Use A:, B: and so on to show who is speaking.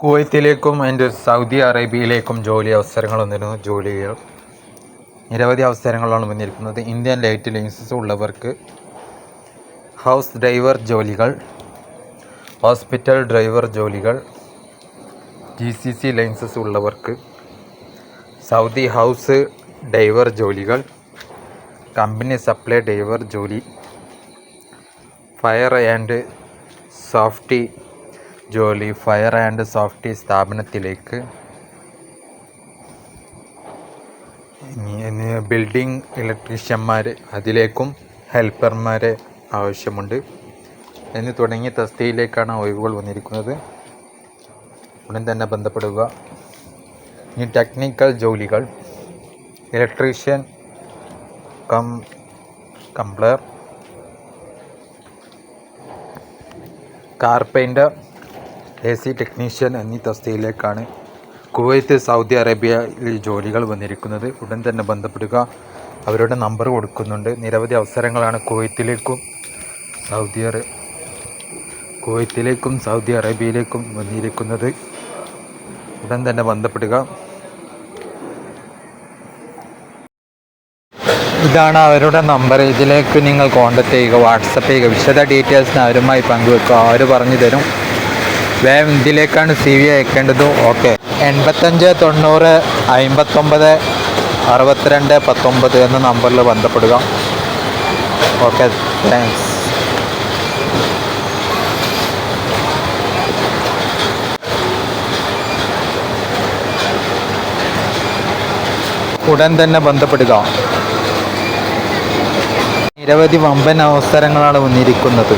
A: കുവൈത്തിലേക്കും അതിന്റെ സൗദി അറേബ്യയിലേക്കും ജോലി അവസരങ്ങൾ വന്നിരുന്നു. ജോലികൾ. നിരവധി അവസരങ്ങളാണ് വന്നിരിക്കുന്നത്. ഇന്ത്യൻ ലൈറ്റ് ലൈസൻസ് ഉള്ളവർക്ക് ഹൗസ് ഡ്രൈവർ ജോലികൾ ഹോസ്പിറ്റൽ ഡ്രൈവർ ജോലികൾ ജി സി സി ലൈസൻസ് ഉള്ളവർക്ക് സൗദി ഹൗസ് ഡ്രൈവർ ജോലികൾ കമ്പനി സപ്ലൈ ഡ്രൈവർ ജോലി ഫയർ ആൻഡ് സോഫ്റ്റി ജോലി ഫയർ ആൻഡ് സോഫ്റ്റി സ്ഥാപനത്തിലേക്ക്. ബിൽഡിംഗ് ഇലക്ട്രീഷ്യന്മാർ അതിലേക്കും ഹെൽപ്പർമാരെ ആവശ്യമുണ്ട്. എന്ന് തുടങ്ങിയ തസ്തിയിലേക്കാണ് ഒഴിവുകൾ വന്നിരിക്കുന്നത്. ഉടൻ തന്നെ ബന്ധപ്പെടുക. ഇനി ടെക്നിക്കൽ ജോലികൾ. ഇലക്ട്രീഷ്യൻ കം കംപ്ലർ കാർപെയിന്റർ എ സി ടെക്നീഷ്യൻ എന്നീ തസ്തികയിലേക്കാണ് കുവൈത്ത് സൗദി അറേബ്യയിൽ ജോലികൾ വന്നിരിക്കുന്നത്. ഉടൻ തന്നെ ബന്ധപ്പെടുക. അവരുടെ നമ്പർ കൊടുക്കുന്നുണ്ട്. നിരവധി അവസരങ്ങളാണ് കുവൈത്തിലേക്കും സൗദി അറേ കുവൈത്തിലേക്കും സൗദി അറേബ്യയിലേക്കും വന്നിരിക്കുന്നത്. ഉടൻ തന്നെ ബന്ധപ്പെടുക. ഇതാണ് അവരുടെ നമ്പർ. ഇതിലേക്ക് നിങ്ങൾ കോൺടാക്ട് ചെയ്യുക. വാട്സപ്പ് ചെയ്യുക. വിശദ ഡീറ്റെയിൽസിന് അവരുമായി പങ്കുവെക്കുക. അവർ പറഞ്ഞു തരും? വേഗം ഇതിലേക്കാണ് സി വി അയക്കേണ്ടത്. ഓക്കെ എൺപത്തഞ്ച് തൊണ്ണൂറ് അമ്പത്തൊമ്പത് അറുപത്തിരണ്ട് പത്തൊമ്പത് എന്ന നമ്പറിൽ ബന്ധപ്പെടുക. ഓക്കെ താങ്ക്സ് ഉടൻ തന്നെ ബന്ധപ്പെടുക. നിരവധി വമ്പൻ അവസരങ്ങളാണ് വന്നിരിക്കുന്നത്.